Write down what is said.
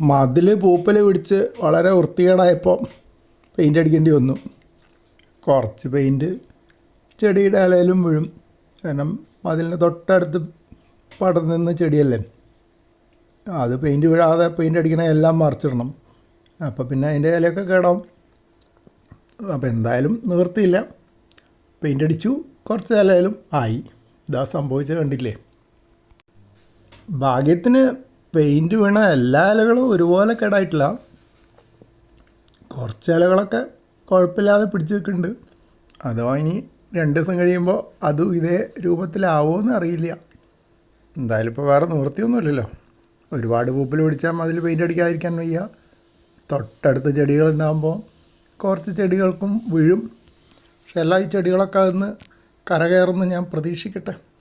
മതിൽ പൂപ്പൽ പിടിച്ച് വളരെ വൃത്തികേടായപ്പോൾ പെയിന്റ് അടിക്കേണ്ടി വന്നു. കുറച്ച് പെയിന്റ് ചെടിയുടെ ഇലയിലും വീഴും. കാരണം മതിലിന് തൊട്ടടുത്ത് പടർന്നു നിന്ന് ചെടിയല്ലേ? അത് പെയിന്റ് വീഴാതെ പെയിന്റ് അടിക്കണ എല്ലാം മറിച്ചിടണം. അപ്പോൾ പിന്നെ അതിന്റെ ഇലയൊക്കെ കേടാവും. അപ്പോൾ എന്തായാലും നിവൃത്തിയില്ല. പെയിന്റ് അടിച്ചു. കുറച്ച് ഇലയിലും ആയി. ഇതാ സംഭവിച്ചത് കണ്ടില്ലേ? ഭാഗ്യത്തിന് പെയിന്റ് വീണ എല്ലാ ഇലകളും ഒരുപോലെ കേടായിട്ടില്ല. കുറച്ച് ഇലകളൊക്കെ കുഴപ്പമില്ലാതെ പിടിച്ച് നിൽക്കുന്നുണ്ട്. അഥവാ ഇനി രണ്ട് ദിവസം കഴിയുമ്പോൾ അതും ഇതേ രൂപത്തിലാവുമോ എന്ന് അറിയില്ല. എന്തായാലും ഇപ്പോൾ വേറെ നിവൃത്തിയൊന്നുമില്ലല്ലോ. ഒരുപാട് പൂപ്പിൽ പിടിച്ചാൽ അതിൽ പെയിന്റ് അടിക്കാതിരിക്കാൻ വയ്യ. തൊട്ടടുത്ത ചെടികളുണ്ടാകുമ്പോൾ കുറച്ച് ചെടികൾക്കും വീഴും. പക്ഷെ എല്ലാ ഈ ചെടികളൊക്കെ അതൊന്ന് കരകയറുമെന്ന് ഞാൻ പ്രതീക്ഷിക്കട്ടെ.